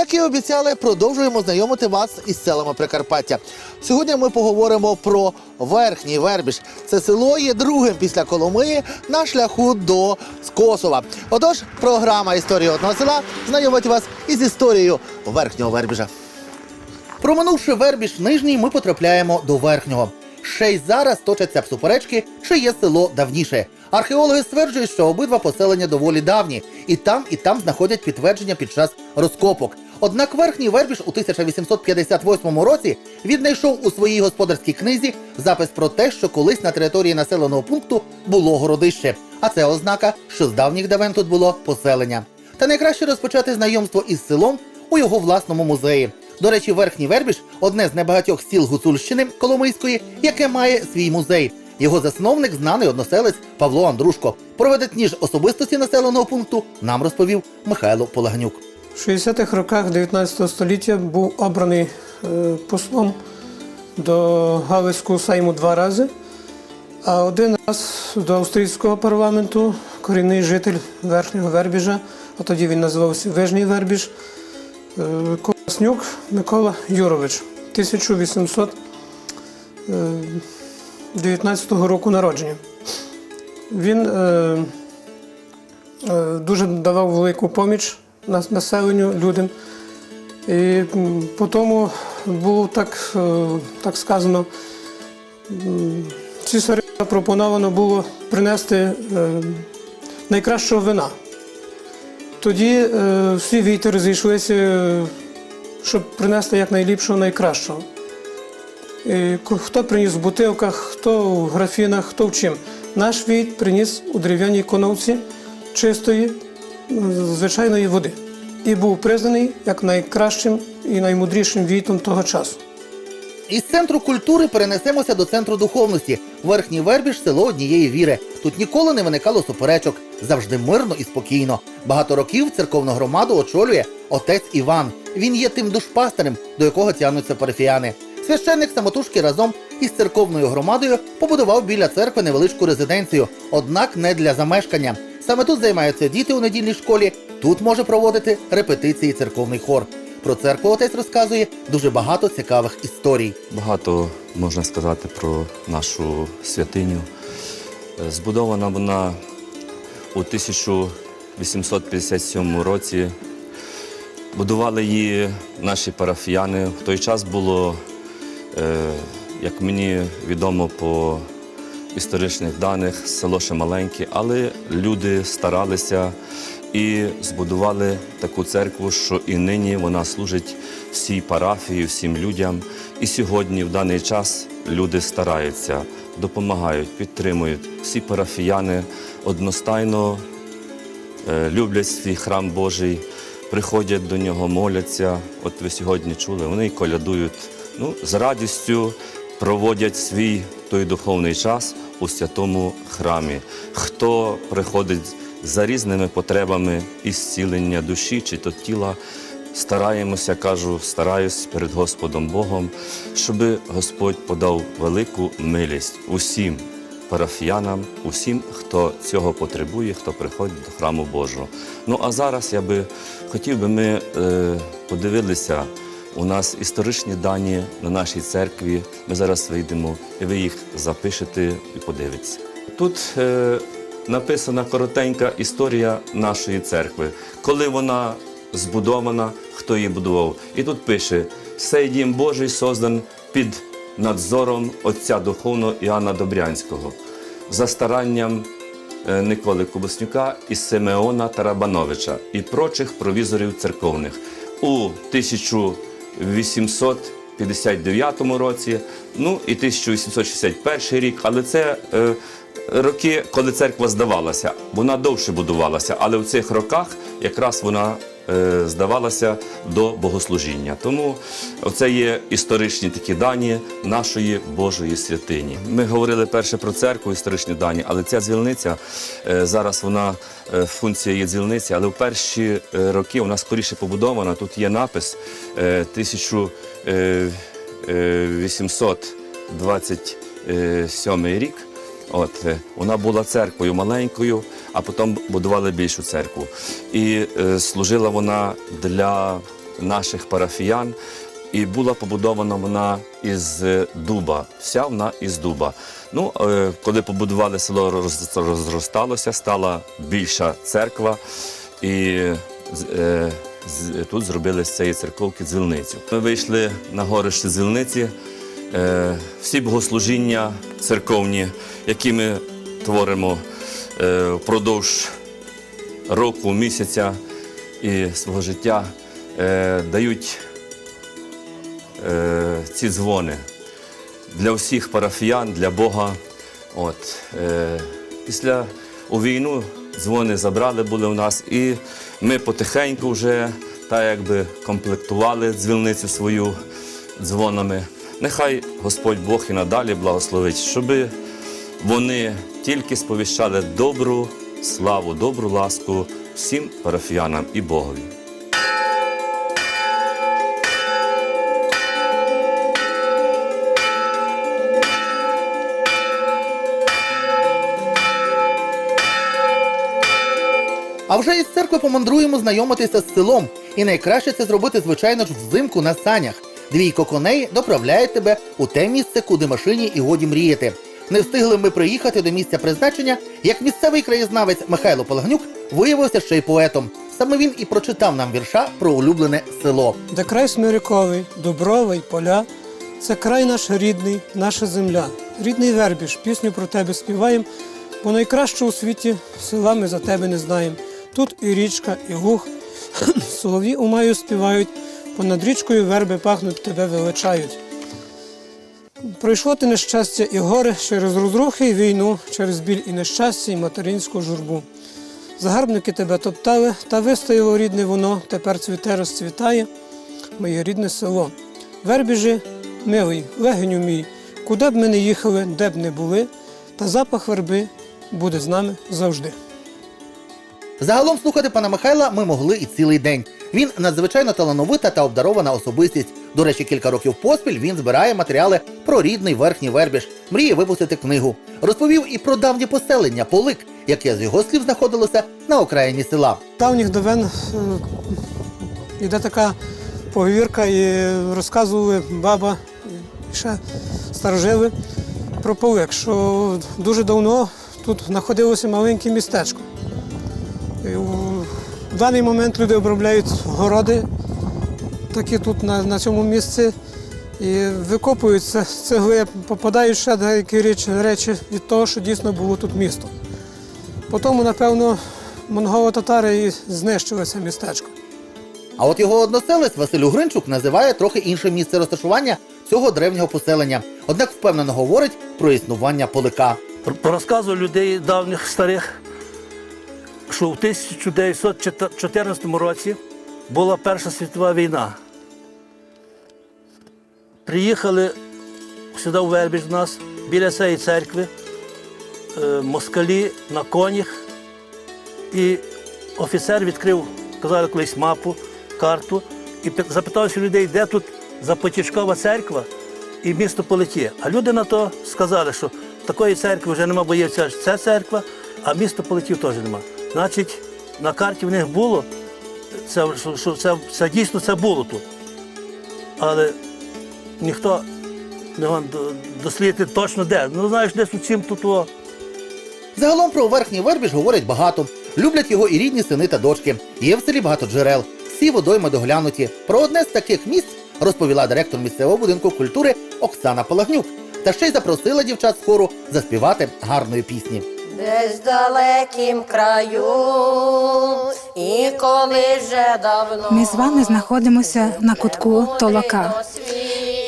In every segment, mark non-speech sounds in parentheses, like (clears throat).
Як і обіцяли, продовжуємо знайомити вас із селами Прикарпаття. Сьогодні ми поговоримо про верхній Вербіж. Це село є другим після Коломиї на шляху до Скосова. Отож, програма Історія одного села знайомить вас із історією верхнього Вербіжа. Проминувши Вербіж нижній, ми потрапляємо до верхнього. Ще й зараз точаться суперечки, чи є село давніше. Археологи стверджують, що обидва поселення доволі давні, і там, і там знаходять підтвердження під час розкопок. Однак верхній Вербіж у 1858 році віднайшов у своїй господарській книзі запис про те, що колись на території населеного пункту було городище. А це ознака, що з давніх давен тут було поселення. Та найкраще розпочати знайомство із селом у його власному музеї. До речі, верхній Вербіж одне з небагатьох сіл Гуцульщини Коломийської, яке має свій музей. Його засновник знаний односелець Павло Андрушко. Про видатні ж особистості населеного пункту нам розповів Михайло Полагнюк. В 60-х роках 19 століття був обраний е, послом до Галицького сейму два рази, а один раз до австрійського парламенту корінний житель Верхнього Вербіжа, а тоді він називався Вижній Вербіж, е, Микола Юрович, 1819 року народження. Він е, е, дуже давав велику поміч населенню, людям. І по тому було так, е, так сказано, цісарю запропоновано було принести е, найкращого вина. Тоді е, всі війти розійшлися, щоб принести якнайліпшого, найкращого. І хто приніс в бутилках, хто в графінах, хто в чим. Наш війт приніс у дерев'яній коновці чистої, звичайної води. І був признаний як найкращим і наймудрішим війтом того часу. Із центру культури перенесемося до центру духовності. Верхній Вербіж село однієї віри. Тут ніколи не виникало суперечок, завжди мирно і спокійно. Багато років церковну громаду очолює отець Іван. Він є тим душпастерем, до якого тягнуться парафіяни. Священник самотужки разом із церковною громадою побудував біля церкви невеличку резиденцію, однак не для замешкання. Саме тут займаються діти у недільній школі. Тут може проводити репетиції церковний хор. Про церкву отець розказує дуже багато цікавих історій. Багато можна сказати про нашу святиню. Е, Збудована вона у 1857 році. Будували її наші парафіяни. В той час було, е, як мені відомо по історичних даних, село ще маленьке, але люди старалися і збудували таку церкву, що і нині вона служить всій парафії, всім людям. І сьогодні, в даний час, люди стараються, допомагають, підтримують. Всі парафіяни одностайно е, люблять свій храм Божий, приходять до нього, моляться. От ви сьогодні чули, вони колядують. Ну, з радістю проводять свій той духовний час у святому храмі. Хто приходить за різними потребами і зцілення душі чи то тіла, стараємося, кажу, стараюсь перед Господом Богом, щоб Господь подав велику милість усім парафіянам, усім, хто цього потребує, хто приходить до храму Божого. Ну а зараз я би хотів би ми е, подивилися. У нас історичні дані на нашій церкві. Ми зараз вийдемо, і ви їх запишете і подивитеся. Тут е, написана коротенька історія нашої церкви, коли вона збудована, хто її будував. І тут пише: «Сей дім Божий создан під надзором отця духовного Іоанна Добрянського, за старанням е, Николи Кубоснюка і Симеона Тарабановича і прочих провізорів церковних. У 1859 році, ну і 1861 рік, але це е, роки, коли церква здавалася. Вона довше будувалася, але в цих роках якраз вона здавалася до богослужіння. Тому це є історичні такі дані нашої Божої святині. Ми говорили перше про церкву, історичні дані, але ця дзвільниця е, зараз вона е, функція є дзвільниці, але в перші е, роки вона скоріше побудована. Тут є напис е, 1827 рік. От е, вона була церквою маленькою, а потім будували більшу церкву. І е, служила вона для наших парафіян. І була побудована вона із е, дуба. Вся вона із дуба. Ну, е, коли побудували село, роз- розросталося, стала більша церква, і з- тут зробили з цієї церковки дзвілницю. Ми вийшли на горище дзвілниці. Е, всі богослужіння церковні, які ми творимо е, впродовж року, місяця і свого життя, е, дають ці дзвони для всіх парафіян, для Бога. От, після у війну дзвони забрали були у нас, і ми потихеньку вже так якби комплектували дзвільницю свою дзвонами. Нехай Господь Бог і надалі благословить, щоб вони тільки сповіщали добру славу, добру ласку всім парафіянам і Богові. А вже із церкви помандруємо знайомитися з селом. І найкраще це зробити, звичайно ж, взимку на санях. Двійко коней доправляють тебе у те місце, куди машині і годі мріяти. Не встигли ми приїхати до місця призначення, як місцевий краєзнавець Михайло Палагнюк виявився ще й поетом. Саме він і прочитав нам вірша про улюблене село. Де край смиряковий, доброва й поля, це край наш рідний, наша земля. Рідний вербіж, пісню про тебе співаєм, бо найкраще у світі села ми за тебе не знаєм. Тут і річка, і гух, (clears throat) солові у маю співають, понад річкою верби пахнуть, тебе величають. Пройшло ти нещастя і горе через розрухи і війну, через біль і нещастя, і материнську журбу. Загарбники тебе топтали, та вистояло рідне воно, тепер цвіте розцвітає, моє рідне село. Вербіжи, милий, легеню мій, куди б ми не їхали, де б не були, та запах верби буде з нами завжди. Загалом слухати пана Михайла ми могли і цілий день. Він надзвичайно талановита та обдарована особистість. До речі, кілька років поспіль він збирає матеріали про рідний верхній вербіж, мріє випустити книгу. Розповів і про давнє поселення Полик, яке з його слів знаходилося на окраїні села. давніх давен е, іде така поговірка, і розказували баба і ще старожили про полик, що дуже давно тут знаходилося маленьке містечко. В даний момент люди обробляють городи, такі тут на, на цьому місці, і викопують це- цегли, попадають ще деякі речі, речі від того, що дійсно було тут місто. Потім, напевно, монголо-татари і знищили це містечко. А от його односелець Василю Гринчук називає трохи інше місце розташування цього древнього поселення. Однак впевнено говорить про існування полика. По розказу людей давніх старих, що в 1914 році була Перша світова війна. Приїхали сюди в Вербіж в нас, біля цієї церкви, е, москалі на конях, і офіцер відкрив, казали колись мапу, карту, і пи- запитався людей, де тут Запотічкова церква і місто Политі. А люди на то сказали, що такої церкви вже нема, бо є ця, церква, а місто Полетів теж нема. Значить, на карті в них було, це, що, це, це дійсно це було тут. Але ніхто не мав дослідити точно де. Ну, знаєш, десь у цім тут. О, Загалом про верхній вербіж говорять багато. Люблять його і рідні сини та дочки. Є в селі багато джерел. Всі водойми доглянуті. Про одне з таких місць розповіла директор місцевого будинку культури Оксана Палагнюк. Та ще й запросила дівчат з хору заспівати гарної пісні. Десь в далекім краю, і коли вже давно Ми з вами знаходимося на кутку Толока.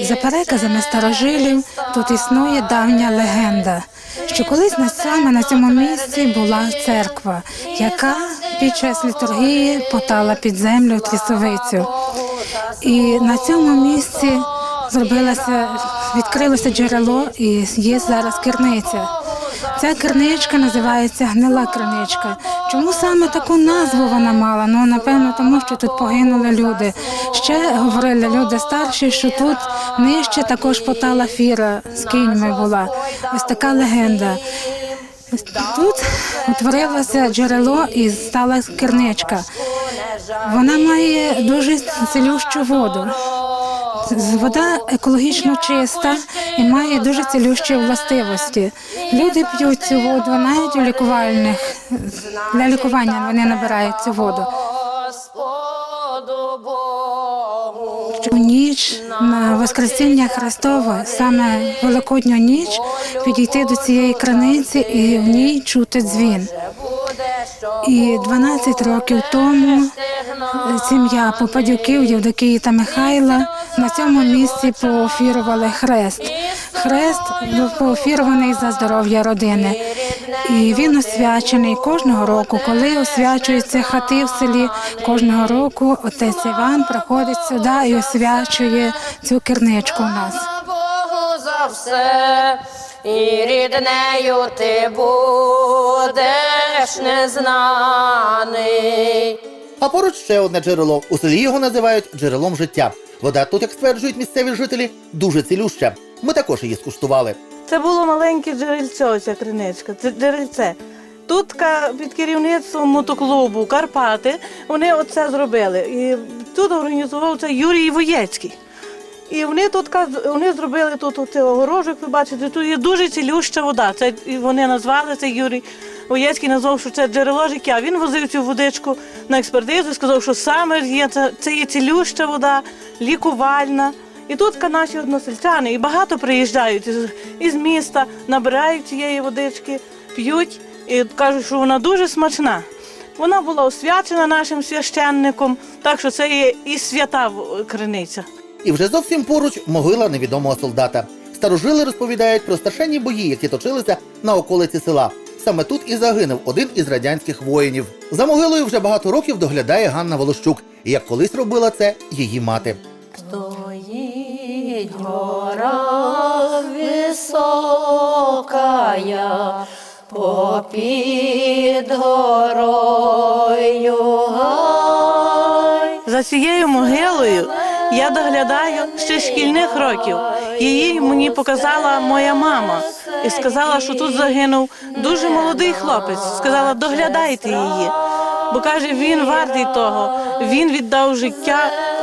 За переказами старожилів тут існує давня легенда, що колись на саме на цьому місці була церква, яка під час літургії потала під землю трісовицю. І на цьому місці зробилося, відкрилося джерело і є зараз керниця. Ця керничка називається гнила керничка. Чому саме таку назву вона мала? Ну напевно, тому що тут погинули люди. Ще говорили люди старші, що тут нижче також потала фіра з кіньми була. Ось така легенда. Тут утворилося джерело і стала керничка. Вона має дуже цілющу воду. Вода екологічно чиста і має дуже цілющі властивості. Люди п'ють цю воду навіть у лікувальних для лікування вони набирають цю воду. У ніч на Воскресіння Христове, саме Великодню ніч, підійти до цієї краниці і в ній чути дзвін. І 12 років тому сім'я Попадюків, Євдокії та Михайла на цьому місці поофірували хрест. Хрест був поофірований за здоров'я родини. І він освячений кожного року. Коли освячуються хати в селі, кожного року отець Іван приходить сюди і освячує цю керничку у нас. Богу за все, і ріднею ти будеш незнаний. А поруч ще одне джерело. У селі його називають джерелом життя. Вода тут, як стверджують місцеві жителі, дуже цілюща. Ми також її скуштували. Це було маленьке джерельце, оця криничка. Це джерельце. Тут під керівництвом мотоклубу Карпати вони оце зробили. І тут організував це Юрій Воєцький. І вони тут вони зробили тут огорожок, ви бачите, тут є дуже цілюща вода. Це вони назвали це Юрій Воєцький назвав, що це джерело життя. Він возив цю водичку на експертизу сказав, що саме є це, є цілюща вода, лікувальна. І тут наші односельчани і багато приїжджають із, із міста, набирають цієї водички, п'ють і кажуть, що вона дуже смачна. Вона була освячена нашим священником, так що це є і свята криниця. І вже зовсім поруч могила невідомого солдата. Старожили розповідають про страшенні бої, які точилися на околиці села. Саме тут і загинув один із радянських воїнів. За могилою вже багато років доглядає Ганна Волощук, і як колись робила це її мати. Стоїть гора високая, попід горою гай. За цією могилою я доглядаю ще шкільних років. Її мені показала моя мама і сказала, що тут загинув дуже молодий хлопець. Сказала, доглядайте її. Бо каже, він вартий того. Він віддав життя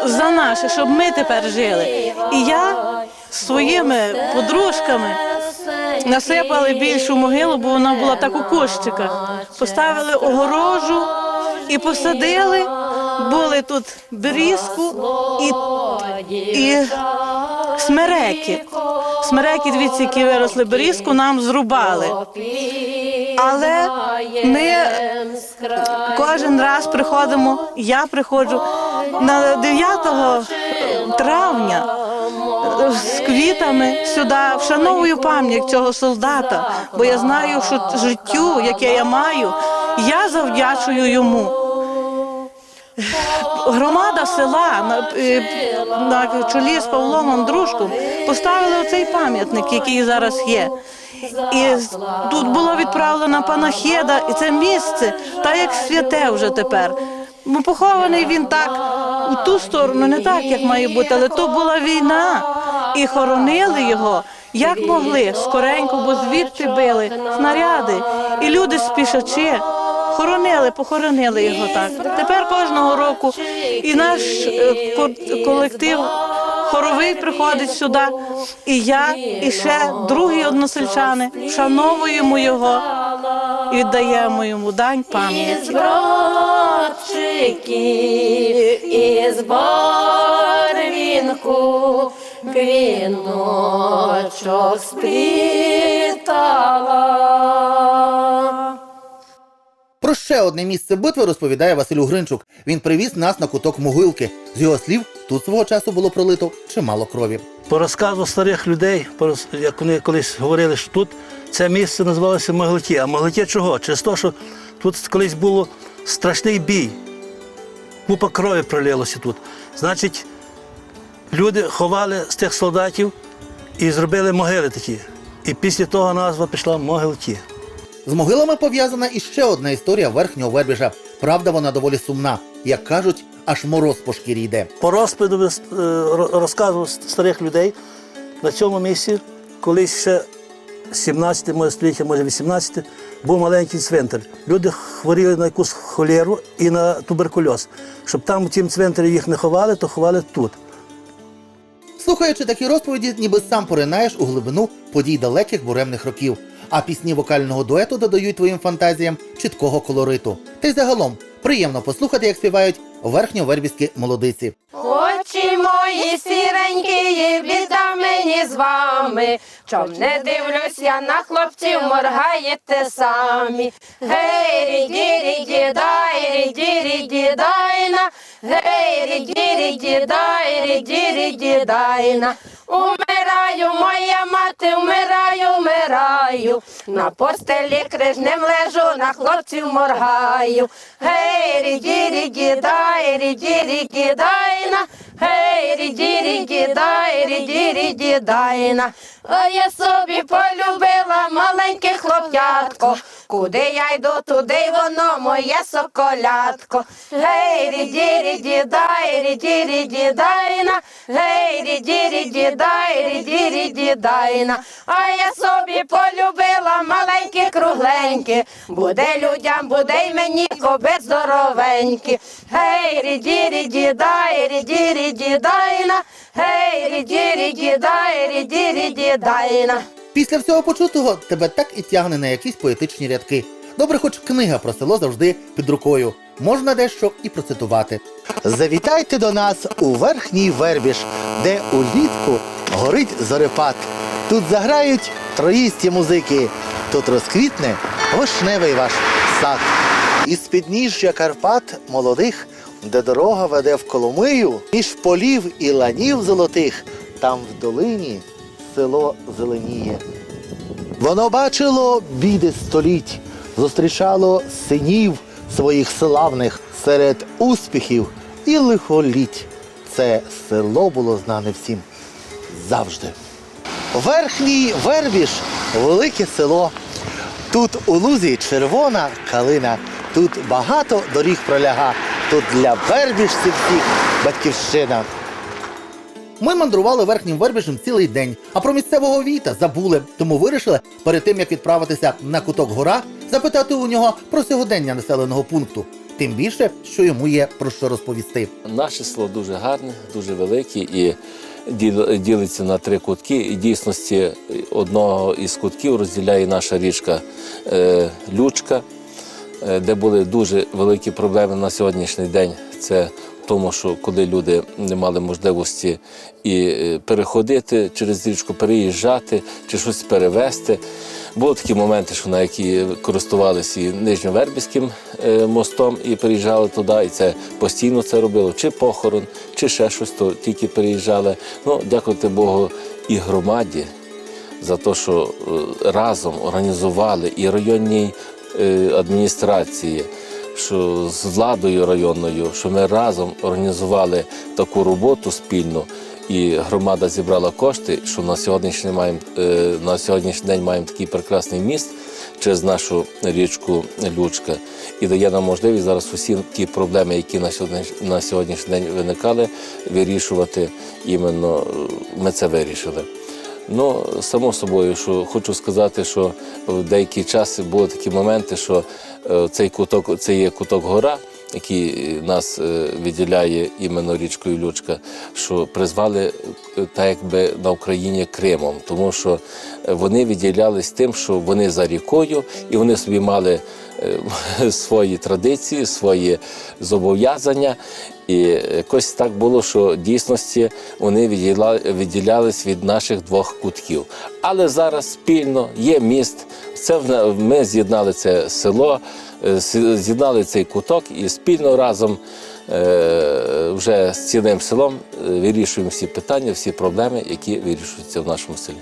за наше, щоб ми тепер жили. І я своїми подружками насипали більшу могилу, бо вона була так у кущиках. Поставили огорожу і посадили. Були тут берізку і, і смереки. Смереки, дивіться, які виросли берізку, нам зрубали. Але ми кожен раз приходимо, я приходжу на 9 травня з квітами сюди, вшановую пам'ять цього солдата, бо я знаю, що життю, яке я маю, я завдячую йому. Громада села на, е, на чолі з Павлом Андрушком поставили оцей пам'ятник, який зараз є. І тут було відправлена панахида, і це місце, так як святе вже тепер. Ну, похований він так у ту сторону, не так, як має бути, але то була війна. І хоронили його як могли, скоренько, бо звідти били снаряди. І люди спішачи. Хоронили, похоронили його так. Тепер кожного року і наш е, колектив хоровий приходить сюди, і я, і ще другі односельчани вшановуємо його і віддаємо йому дань пам'яті. із барвінку, квіночок сплітала. Про ще одне місце битви розповідає Василю Гринчук. Він привіз нас на куток могилки. З його слів, тут свого часу було пролито чимало крові. По розказу старих людей, як вони колись говорили, що тут це місце називалося Моглиті. А Моглиті чого? Через те, що тут колись було страшний бій. Купа крові пролилося тут. Значить, люди ховали з тих солдатів і зробили могили такі. І після того назва пішла Могилті. З могилами пов'язана іще одна історія верхнього вербіжа. Правда, вона доволі сумна. Як кажуть, аж мороз по шкірі йде. По розповіду е, ро- розказу старих людей на цьому місці колись ще 17 може століття, може 18, був маленький цвинтар. Люди хворіли на якусь холеру і на туберкульоз. Щоб там у цім цвинтарі їх не ховали, то ховали тут. Слухаючи такі розповіді, ніби сам поринаєш у глибину подій далеких буремних років. А пісні вокального дуету додають твоїм фантазіям чіткого колориту. Та й загалом приємно послухати, як співають верхньовербівські молодиці. Очі мої сіренькі, біда мені з вами. Чом не дивлюсь я на хлопців, моргаєте самі. Гей, ріді, ріді, дай, ріді, ріді, дайна. Гей, ріді, ріді, дай, ріді, ріді, дайна. Умираю, моя мати, вмираю, вмираю. На постелі крижнем лежу, на хлопців моргаю. Гей, ріді, ріді, дай, ріді, ріді, дайна. Гей, ріді, ріді, дай, ріді, ріді. А я собі полюбила маленьке хлоп'ятко. Куди я йду, туди воно моє соколятко. Гей, ріді, ріді, дай, ріді, ріді, дайна. Гей, ріді, ріді, дай, ріді, ріді, дайна. А я собі полюбила маленьке кругленьке. Буде людям, буде й мені кобець здоровенькі. Гей, ріді, ріді, дай, ріді, ріді, дайна. Гей, ріді, ріді, дай, ріді, ріді, дайна. Після всього почутого тебе так і тягне на якісь поетичні рядки. Добре, хоч книга про село завжди під рукою. Можна дещо і процитувати. Завітайте до нас у верхній вербіж, де улітку горить зорепад. Тут заграють троїсті музики. Тут розквітне вишневий ваш сад. Із підніжжя Карпат молодих, де дорога веде в Коломию, між полів і ланів золотих, там в долині село зеленіє. Воно бачило біди століть, зустрічало синів своїх славних серед успіхів і лихоліть. Це село було знане всім завжди. Верхній Вербіж велике село. Тут у лузі червона калина, тут багато доріг проляга, тут для вербіжців всіх батьківщина. Ми мандрували верхнім вербіжем цілий день, а про місцевого віта забули, тому вирішили перед тим як відправитися на куток гора, запитати у нього про сьогодення населеного пункту. Тим більше, що йому є про що розповісти. Наше село дуже гарне, дуже велике і ділиться на три кутки. І дійсності одного із кутків розділяє наша річка е, Лючка, е, де були дуже великі проблеми на сьогоднішній день. Це тому, що коли люди не мали можливості і е, переходити через річку, переїжджати чи щось перевезти. Були такі моменти, що на які користувалися і Нижньовербівським е, мостом і переїжджали туди, і це постійно це робило, чи похорон, чи ще щось, то тільки переїжджали. Ну, дякувати Богу і громаді за те, що е, разом організували і районній е, адміністрації, що з владою районною, що ми разом організували таку роботу спільну. І громада зібрала кошти, що на сьогоднішній маємо е, на сьогоднішній день маємо такий прекрасний міст через нашу річку Лючка, і дає нам можливість зараз усі ті проблеми, які на сьогоднішній, на сьогоднішній день виникали, вирішувати. Іменно е, ми це вирішили. Ну, само собою, що хочу сказати, що в деякий час були такі моменти, що е, цей куток це є куток гора, який нас е, відділяє іменно річкою Лючка, що призвали е, так якби на Україні Кримом, тому що е, вони відділялись тим, що вони за рікою і вони собі мали е, (laughs) свої традиції, свої зобов'язання. І якось так було, що дійсності вони відділялись від наших двох кутків. Але зараз спільно є міст. Це ми з'єднали це село, е, з'єднали цей куток і спільно разом е, вже з цілим селом е, вирішуємо всі питання, всі проблеми, які вирішуються в нашому селі.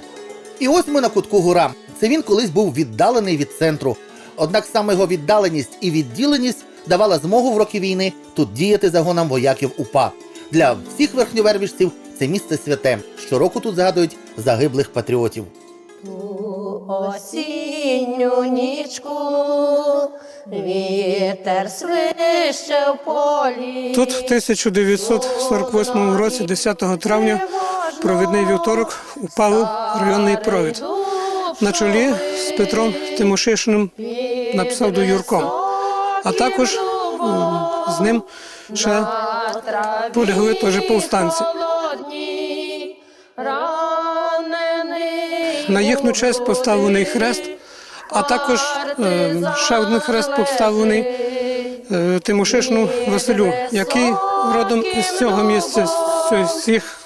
І ось ми на кутку гора. Це він колись був віддалений від центру. Однак саме його віддаленість і відділеність давала змогу в роки війни тут діяти загонам вояків УПА. Для всіх верхньовербіжців це місце святе. Щороку тут згадують загиблих патріотів. Осінню нічку вітер свище в полі. Тут в 1948 році, 10 травня, провідний вівторок, упав районний провід. на чолі з Петром Тимошишиним написав до Юрком. А також з ним ще полягли теж повстанці. На їхню честь поставлений хрест, а також е, ще один хрест поставлений е, Тимошишину Василю, який родом з цього місця, з цих,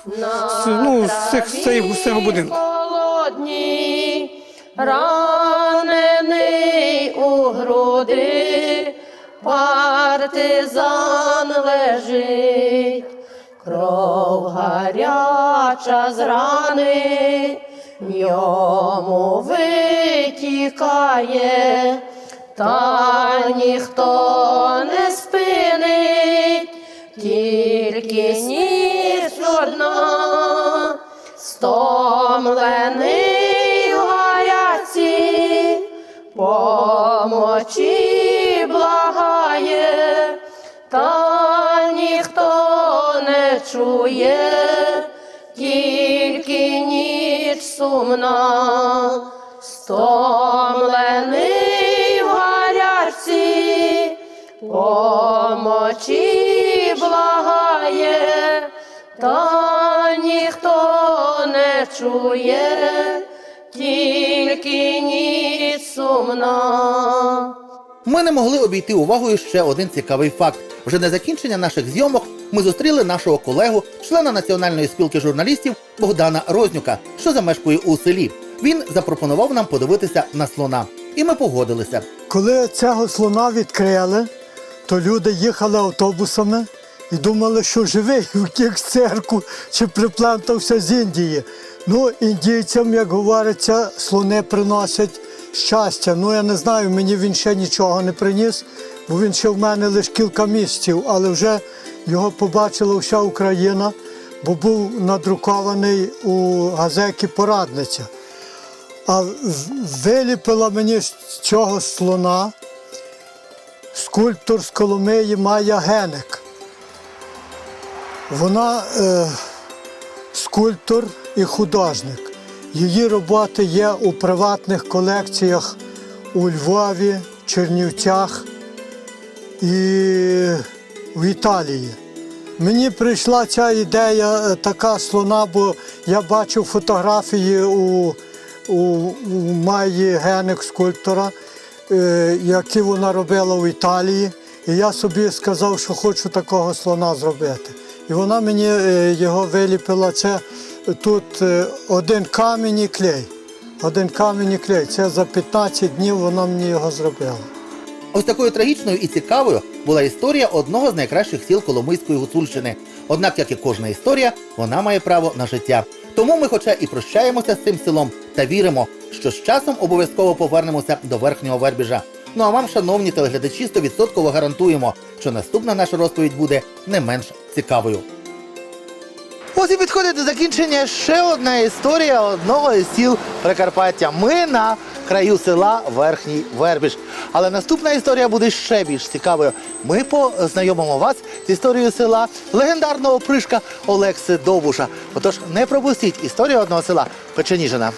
ну, з цих, з цього- з цього будинку. Ранений у груди, партизан лежить, кров гаряча з рани, в ньому витікає, та ніхто не спинить, тільки ніч одна, стомлений в гарячці, помочі благає, та ніхто не чує, сумна, стомлений в гарячці, помочі благає, та ніхто не чує, тільки ніч сумна. Ми не могли обійти увагою ще один цікавий факт. Вже на закінчення наших зйомок ми зустріли нашого колегу, члена Національної спілки журналістів Богдана Рознюка, що замешкує у селі. Він запропонував нам подивитися на слона, і ми погодилися. Коли цього слона відкрили, то люди їхали автобусами і думали, що живий втік з церкву чи приплентався з Індії. Ну, індійцям, як говориться, слони приносять щастя. Ну, я не знаю, мені він ще нічого не приніс, бо він ще в мене лише кілька місяців, але вже його побачила вся Україна, бо був надрукований у газеті Порадниця. А виліпила мені з цього слона скульптор з Коломиї Майя Геник. Вона е, скульптор і художник. Її роботи є у приватних колекціях у Львові, Чернівцях і в Італії. Мені прийшла ця ідея е, така слона, бо я бачив фотографії у, у, у Майї Геник скульптора, е, які вона робила в Італії. І я собі сказав, що хочу такого слона зробити. І вона мені е, його виліпила. Це тут е, один камінь і клей. Один камінь і клей. Це за 15 днів вона мені його зробила. Ось такою трагічною і цікавою була історія одного з найкращих сіл Коломийської Гуцульщини. Однак, як і кожна історія, вона має право на життя. Тому ми, хоча і прощаємося з цим селом, та віримо, що з часом обов'язково повернемося до верхнього вербіжа. Ну а вам, шановні телеглядачі, 100% гарантуємо, що наступна наша розповідь буде не менш цікавою. Ось і підходить до закінчення ще одна історія одного із сіл Прикарпаття. Ми на краю села Верхній Вербіж. Але наступна історія буде ще більш цікавою. Ми познайомимо вас з історією села легендарного пришка Олекси Довбуша. Отож, не пропустіть історію одного села Печеніжина.